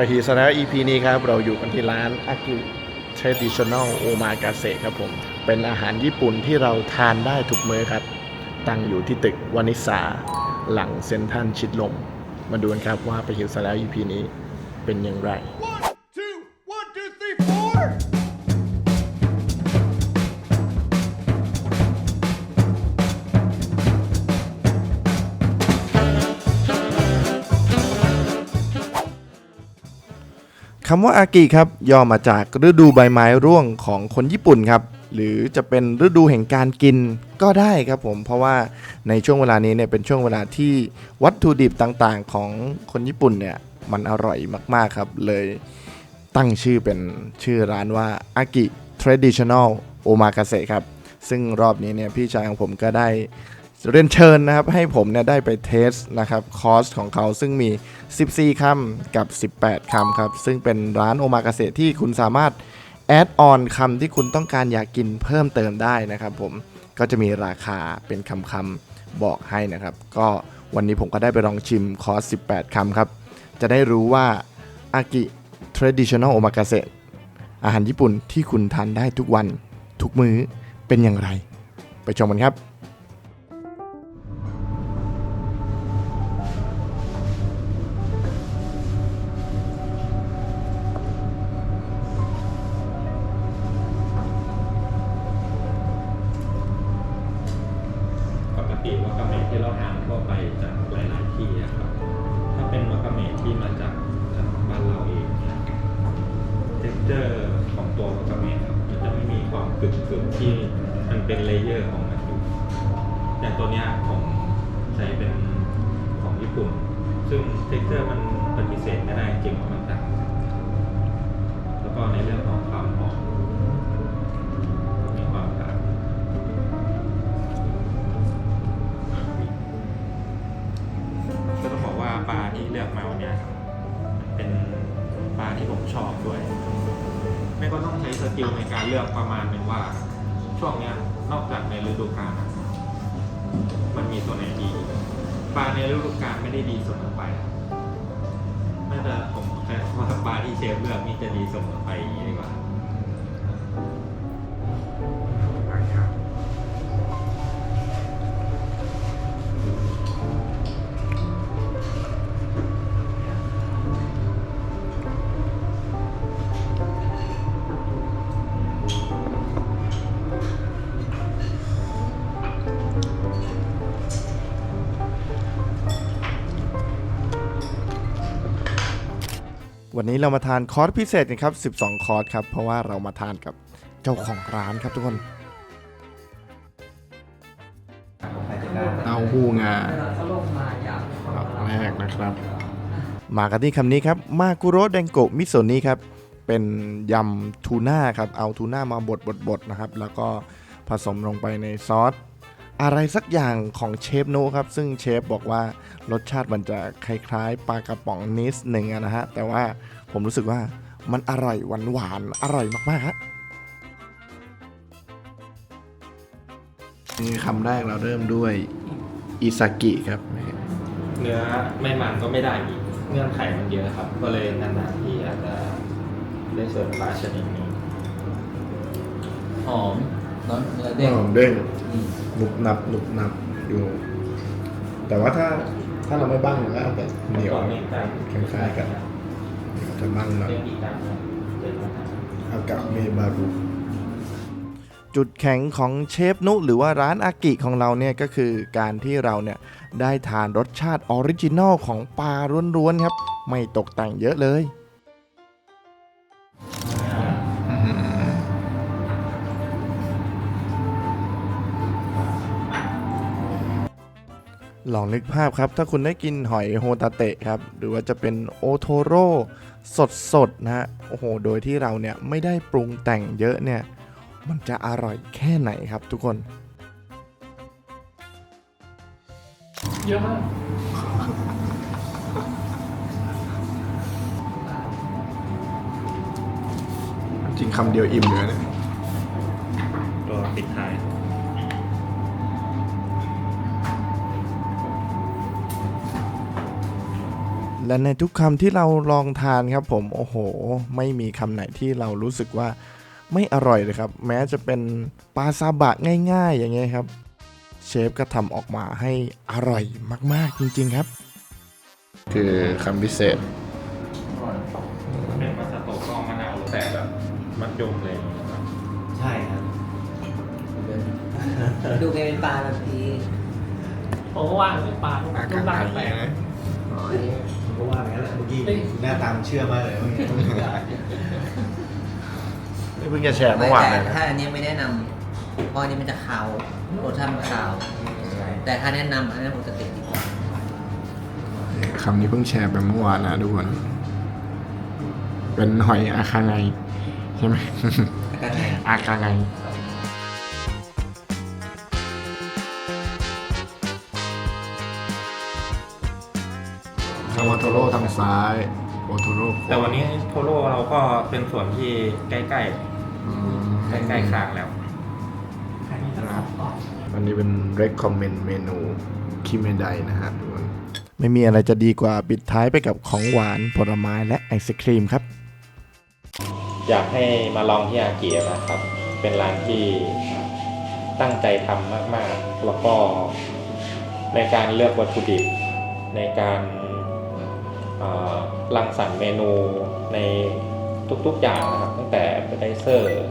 ไปทีสนะ EP นี้ครับ เราอยู่กันที่ร้านอากิ Traditional Omakase ครับผม เป็นอาหารญี่ปุ่นที่เราทานได้ทุกมื้อครับ ตั้งอยู่ที่ตึกวานิสาหลังเซ็นทรัลชิดลม มาดูกันครับว่าไปหิวซะแล้ว EP นี้เป็นอย่างไร two, one, two, three, four. คำว่าอากิครับย่อมาจากฤดูใบไม้ร่วงของคนญี่ปุ่นครับ หรือจะเป็นฤดูแห่งการกินก็ได้ครับผม เพราะว่าในช่วงเวลานี้เนี่ยเป็นช่วงเวลาที่วัตถุดิบต่างๆ ของคนญี่ปุ่นเนี่ยมันอร่อยมากๆครับ เลยตั้งชื่อเป็นชื่อร้านว่าอากิ Traditional Omakase ครับ ซึ่งรอบนี้เนี่ยพี่ชายของผมก็ได้ เรียนเชิญนะครับให้ผมเนี่ยได้ไปเทสนะครับคอร์สของเขาซึ่งมี 14 คำกับ 18 คำครับ ซึ่งเป็นร้านโอมากาเสะที่คุณสามารถแอดออนคำที่คุณต้องการอยากกินเพิ่มเติมได้นะครับผมก็จะมีราคาเป็นคำคำๆบอกให้นะครับ ก็วันนี้ผมก็ได้ไปลองชิมคอร์ส 18 คำครับ จะได้รู้ว่าอากิ traditional omakase อาหารญี่ปุ่นที่คุณทานได้ทุกวันทุกมื้อเป็นอย่างไร ไปชมกันครับ ปกติวากาเมะที่เราทานทั่วไปจากหลาย ๆ ที่อะครับ ถ้าเป็นวากาเมะที่มาจากจากบ้านเราเองเนี่ยเท็กเจอร์ของตัววากาเมะครับมันจะไม่มีความกรึบกรึบที่มันเป็นเลเยอร์ของมันอยู่อย่างตัวเนี้ยผมใช้เป็นของญี่ปุ่น ซึ่งเท็กเจอร์มันปฏิเสธไม่ได้จริงว่ามันต่างแล้วก็ในเรื่องของความหอม ปลาที่เมาวันเนี้ยครับมันเป็นปลาที่ผมชอบด้วย ไม่ก็ต้องใช้สกิลในการเลือกประมาณหนึ่งว่า ช่วงเนี้ยนอกจากในฤดูกาลอะมันมีตัวไหนดีปลาในฤดูกาลไม่ได้ดีเสมอไปน่าจะผมใช้คำว่าปลาที่เชฟเลือกนี่จะดีเสมอไปอย่างนี้ดีกว่า วันนี้เรามาทานคอร์สพิเศษกันครับ 12 คอร์สครับ เพราะว่าเรามาทานกับเจ้าของร้านครับทุกคน เต้าหู้งาครับแรกนะครับ มากันที่คำนี้ครับ มากุโระเดงโกะมิโซะนี่ครับ เป็นยำทูน่าครับ เอาทูน่ามาบดบดบดนะครับ แล้วก็ผสมลงไปในซอส อะไรสักอย่างของเชฟโนครับ ซึ่งเชฟบอกว่ารสชาติมันจะคล้ายๆปลากระป๋องนิดหนึ่งอะนะฮะ แต่ว่าผมรู้สึกว่ามันอร่อยหวานๆอร่อยมากๆฮะนี่คำแรกเราเริ่มด้วยอิซากิครับ เนื้อไม่มันก็ไม่ได้อีกเงื่อนไขมันเยอะครับ ก็เลยนานๆที่อาจจะได้เสิร์ฟปลาชนิดนี้หอม เนอะเนื้อเด้งหอมเด้งอืมหนุบหนับหนุบหนับอยู่ แต่ว่าถ้าถ้าเราไม่บ้างมันก็อาจจะเหนียวก่อนนี้กันคล้ายๆกันจะบ้างหน่อยเรื่องอีกการหนึ่งเป็นปัญหาอากาเมบารุจุดแข็งของเชฟนุหรือว่าร้านอากิของเราเนี่ยก็คือการที่เราเนี่ยได้ทานรสชาติออริจินอลของปลาล้วนๆครับ ไม่ตกแต่งเยอะเลย ลองนึกภาพครับ ถ้าคุณได้กินหอยโฮตาเตะครับ หรือว่าจะเป็นโอโทโร่สดๆนะฮะ โอ้โห โดยที่เราเนี่ยไม่ได้ปรุงแต่งเยอะเนี่ย มันจะอร่อยแค่ไหนครับทุกคน เยอะมากจริงคำเดียวอิ่มเลยนะตัวปิดท้าย และในทุกคำที่เราลองทานครับผมโอ้โห ไม่มีคำไหนที่เรารู้สึกว่าไม่อร่อยเลยครับ แม้จะเป็นปลาซาบะง่ายๆ อย่างเงี้ยครับ เชฟก็ทำออกมาให้อร่อยมากๆจริงๆครับ คือคำพิเศษเป็นปลาสโตกรองมะนาวแต่แบบมัดยมเลยครับใช่ครับ ดูแกเป็นปลาแบบนี้ผมก็ว่าเป็นปลารูปร่างแปลกอ๋อนี่ผมก็ ว่าอย่างนั้นแหละเมื่อกี้หน้าตามเชื่อมากเลยเมื่อกี้นี่เพิ่งจะแชร์เมื่อวานเลยแต่นะถ้าอันนี้ไม่แนะนำเพราะอันนี้มันจะคาวรสชาติมันคาว แต่ถ้าแนะนำอันนั้นปกติดีกว่าคำนี้เพิ่งแชร์ไปเมื่อวานนะทุกคน เป็นหอยอาคาไงใช่ไหม อาการไงอาคาไงทา งวอโทโร่ทางซ้ายโอโทโร่แต่วันนี้โทโร่เราก็เป็นส่วนที่ใกล้ๆใกล้ๆคางแล้วนะครับวันนี้เป็น recommend เมนูคิเมไดนะฮะทุกคนไม่มีอะไรจะดีกว่าปิดท้ายไปกับของหวานผลไม้และไอศครีมครับ อยากให้มาลองที่อาเกียนะครับ เป็นร้านที่ตั้งใจทำมาก ๆ แล้วก็ในการเลือกวัตถุดิบ ในการเอ่อ รังสรรค์เมนูในทุกๆอย่างนะครับ ตั้งแต่เบไดเซอร์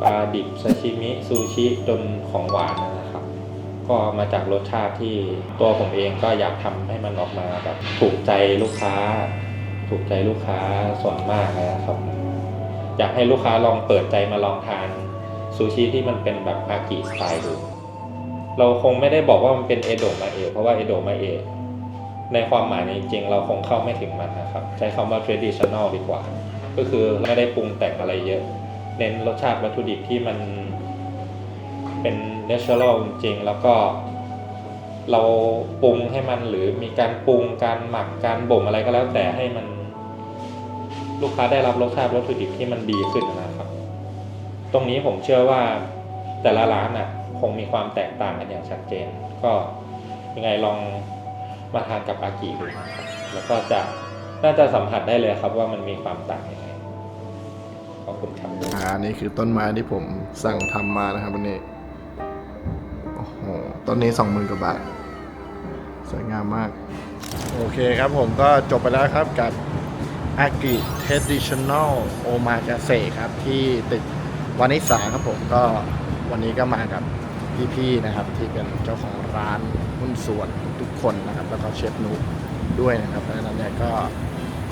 ปลาดิบซาชิมิซูชิจนของหวานนะครับ ก็มาจากรสชาติที่ตัวผมเองก็อยากทำให้มันออกมาแบบถูกใจลูกค้า ถูกใจลูกค้าส่วนมากนะครับ อยากให้ลูกค้าลองเปิดใจมาลองทานซูชิที่มันเป็นแบบอากิสไตล์ดูเราคงไม่ได้บอกว่ามันเป็นเอโดะมาเอะเพราะว่าเอโดะมาเอะ ในความหมายนี้จริงเราคงเข้าไม่ถึงมันนะครับ ใช้คำว่า traditional ดีกว่า ก็คือไม่ได้ปรุงแต่งอะไรเยอะ เน้นรสชาติวัตถุดิบที่มันเป็น natural จริงแล้วก็เราปรุงให้มันหรือมีการปรุงการหมักการบ่มอะไรก็แล้วแต่ให้มัน ลูกค้าได้รับรสชาติวัตถุดิบที่มันดีขึ้นนะครับ ตรงนี้ผมเชื่อว่าแต่ละร้านอะ คงมีความแตกต่างกันอย่างชัดเจน ก็ยังไงลอง มาทานกับอากิดูนะครับแล้วก็จะน่าจะสัมผัสได้เลยครับว่ามันมีความต่างยังไงขอบคุณครับอ่านี่คือต้นไม้ที่ผมสั่งทำมานะครับวันนี้โอ้โหต้นนี้สองหมื่นกว่าบาทสวยงามมาก โอเคครับผมก็จบไปแล้วครับกับอากิ Traditional o m a k a s e ครับที่ตึกวานิสาครับผมก็วันนี้ก็มากับพี่ๆนะครับ ที่เป็นเจ้าของร้านหุ้นส่วนทุก คนนะครับ แล้วก็เชฟนุด้วยนะครับเพราะฉะนั้นเนี่ยก็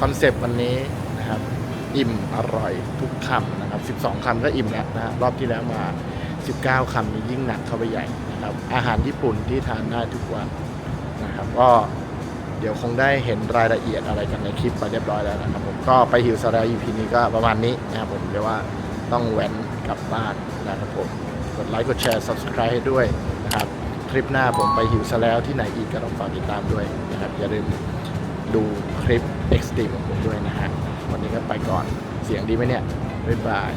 คอนเซปต์วันนี้นะครับ อิ่มอร่อยทุกคำนะครับ 12 คำก็อิ่มแล้วนะรอบที่แล้วมา 19 คำนี่ยิ่งหนักเข้าไปใหญ่นะครับ อาหารญี่ปุ่นที่ทานได้ทุกวันนะครับ ก็เดี๋ยวคงได้เห็นรายละเอียดอะไรกันในคลิปไปเรียบร้อยแล้วนะครับผมก็ไปหิวสาระ EP นี้ก็ประมาณนี้นะครับผมเรียกว่าต้องแหวนกลับบ้านนะครับผมกดไลค์กดแชร์ subscribe ให้ด้วย ทริปหน้าผมไปหิวซะแล้วที่ไหนอีกก็ต้องฝากติดตามด้วยนะครับ อย่าลืมดูคลิป Extreme ของผมด้วยนะฮะวันนี้ก็ไปก่อนเสียงดีไหมเนี่ยบ๊ายบาย